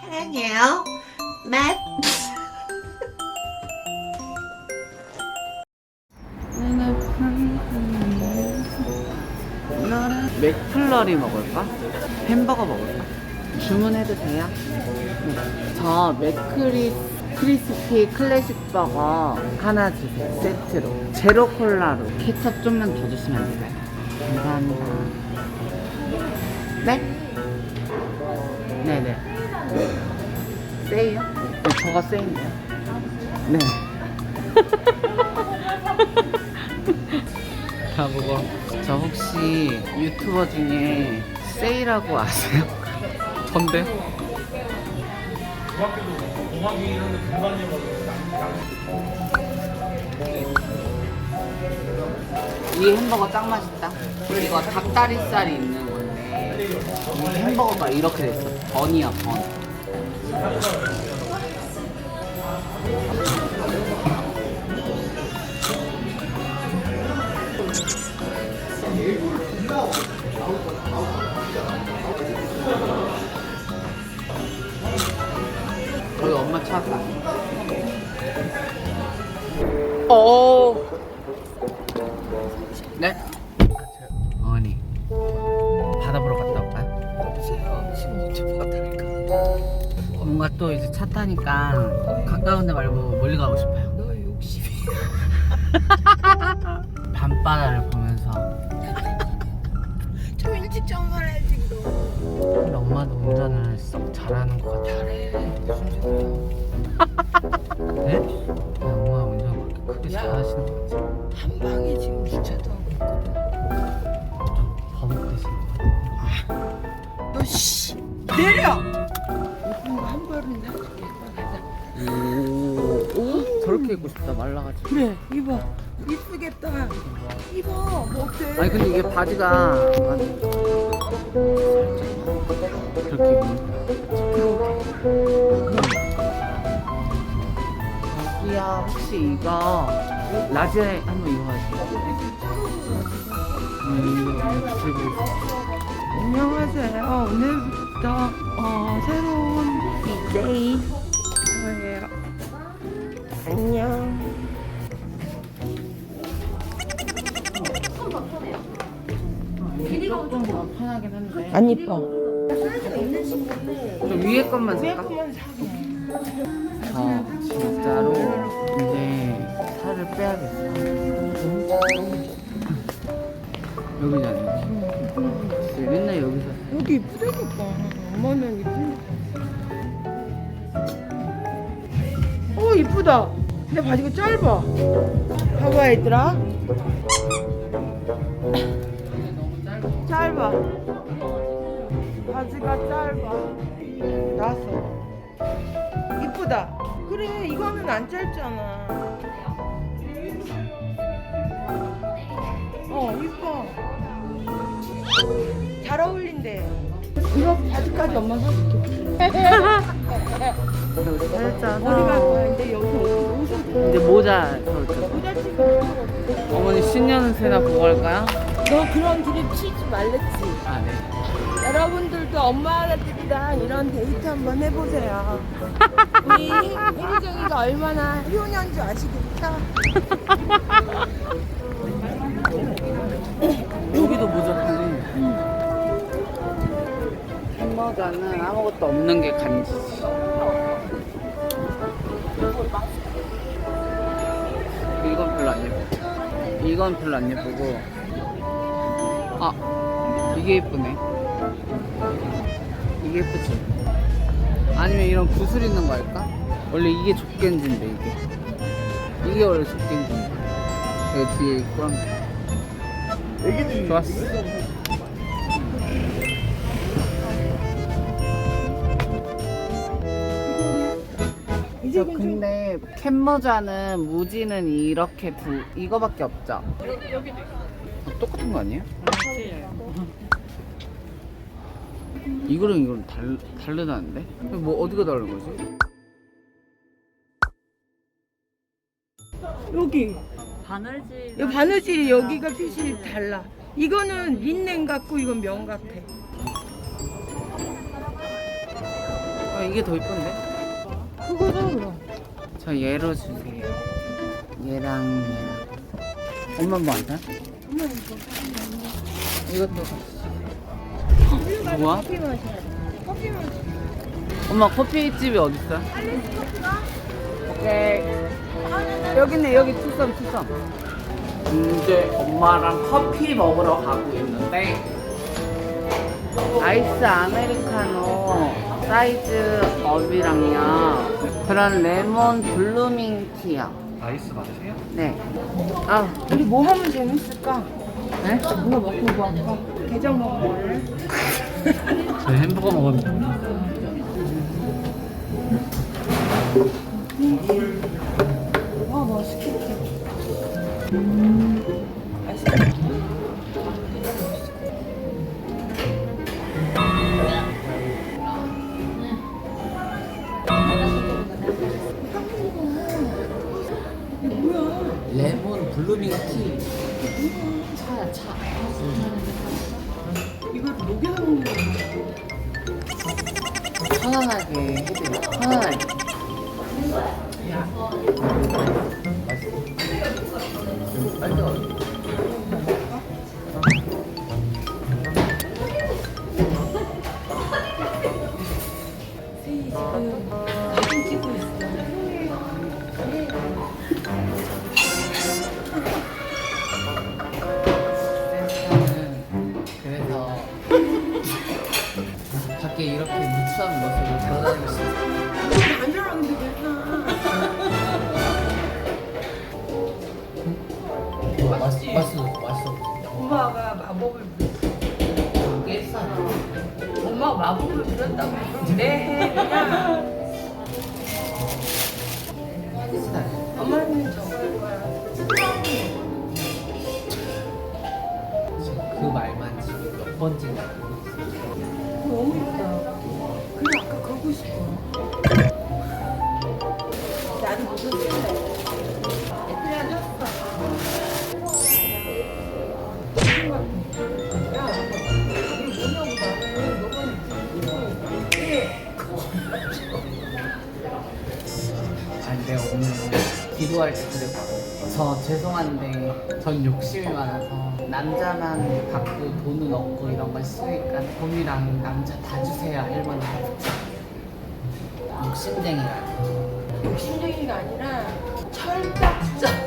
사랑해요. 맛. 맥플러리 먹을까? 햄버거 먹을까? 주문해도 돼요? 네. 저 맥크리 크리스피 클래식 버거 하나 주세요 세트로 제로 콜라로 케첩 좀만 더 주시면 안 될까요? 감사합니다 네? 네네 세이요? 네, 저가 세인데요 네 가보고 저 혹시 유튜버 중에 세이라고 아세요? 전데? 이 햄버거 짱 맛있다. 이거 닭다리살이 있는 건데 이 햄버거가 이렇게 됐어. 번이야 번. 거기 엄마 찾았다. 오. 뭔가 또 이제 차 타니까 가까운 데 말고 멀리 가고 싶어요. 너 욕심이 밤바다를 보면서 좀 일찍 점프해야지 그럼 근데 엄마도 운전을 썩 잘하는 것 같아. 잘해 오, 오, 저렇게 입고 싶다 말라가지고. 그래 입어 이쁘겠다 입어 뭐 어때 아니 근데 이게 바지가 살짝 그렇게 입으니까. 여기야 혹시 이거 라지에 한번 입어가지고. 음. 안녕하세요 오늘 부터 어, 새로운 DJ 저예요 안녕 이게 조금 더 편하긴 한데. 안 이뻐 저 위에 것만 살까? 저 진짜로 이제 살을 빼야겠어. 여기잖아. 여기 이쁘다니까. 엄마는 이쁘니까 어 이쁘다. 근데 바지가 짧아. 봐봐 얘들아. 짧아. 바지가 짧아. 나왔어. 이쁘다. 그래 이거는 안 짧잖아. 어 이뻐 잘 어울린대 이거 바지까지 엄마 사줄게 살짝. 머리가 보이는데 여기서 옷을 이제 모자 저렇게. 모자 치고 어머니 신년은 새나 보고 갈까요? 너 그런 드립 치지 말랬지 아 네. 여러분들도 엄마들이랑 이런 데이트 한번 해보세요 우리 혜정이가 얼마나 효녀인 줄 아시겠죠? 햄버거는 아무것도 없는 게 간지지. 이건 별로 안 예뻐. 이건 별로 안 예쁘고. 아, 이게 예쁘네. 이게 예쁘지? 아니면 이런 구슬 있는 거 할까? 원래 이게 족겐지인데, 이게. 이게 원래 족겐지인데. 여기 뒤에 있고. 좋았어. 저좀 근데 캔모자는 무지는 이렇게 두 이거밖에 없죠? 어, 똑같은 거 아니에요? 이거랑 이거랑 달, 다르다는데? 뭐 어디가 다른 거지? 여기 바늘질 이 바느질이 여기가 핏이 달라 이거는 린넨 같고 이건 명 같아 아, 이게 더 이쁜데? 사 그럼. 저 얘로 주세요. 얘랑 얘랑. 뭐안 사? 엄마 이거. 이것도. 뭐야? 커피 마셔야 돼. 커피 마셔. 엄마 커피집이 어딨어? 오케이. 여기 있네 여기 투썸 투썸. 이제 엄마랑 커피 먹으러 가고 있는데 아이스 아메리카노 사이즈 업이랑요 그런 레몬 블루밍 티요. 아이스 맞으세요? 네. 아, 우리 뭐 하면 재밌을까? 네? 뭐 먹고 뭐 할까? 게장 먹어볼래? 저희 햄버거 먹었는데 레몬 블루밍 티. 차야 차. 이걸 녹여서 먹는 거야. 편안하게 해드려. 편안하게. 세 맛있, 맛있어, 맛있어. 엄마가 마법을 부렸어. 엄마가 마법을 부렸다고 그럼 내 해. 그냥. 엄마는 저거 할 거야. 그 말만 지금 몇 번째인 그랬거든. 저 죄송한데 전 욕심이 많아서 남자만 받고 돈은 없고 이런 걸 쓰니까 돈이랑 남자 다 주세요 일본 다 욕심쟁이라. 욕심쟁이가 아니라 철딱서